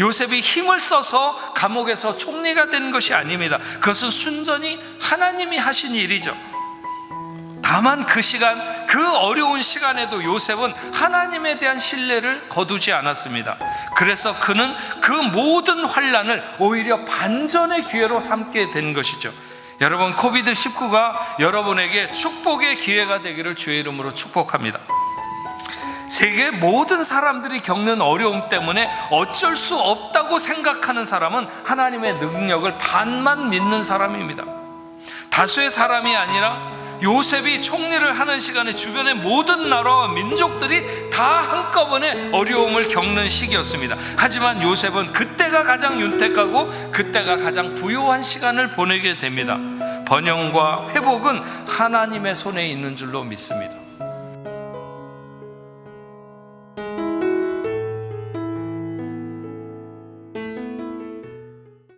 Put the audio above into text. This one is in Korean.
요셉이 힘을 써서 감옥에서 총리가 된 것이 아닙니다. 그것은 순전히 하나님이 하신 일이죠. 다만 그 시간, 그 어려운 시간에도 요셉은 하나님에 대한 신뢰를 거두지 않았습니다. 그래서 그는 그 모든 환란을 오히려 반전의 기회로 삼게 된 것이죠. 여러분, 코비드 19가 여러분에게 축복의 기회가 되기를 주의 이름으로 축복합니다. 세계 모든 사람들이 겪는 어려움 때문에 어쩔 수 없다고 생각하는 사람은 하나님의 능력을 반만 믿는 사람입니다. 다수의 사람이 아니라 요셉이 총리를 하는 시간에 주변의 모든 나라와 민족들이 다 한꺼번에 어려움을 겪는 시기였습니다. 하지만 요셉은 그때가 가장 윤택하고 그때가 가장 부요한 시간을 보내게 됩니다. 번영과 회복은 하나님의 손에 있는 줄로 믿습니다.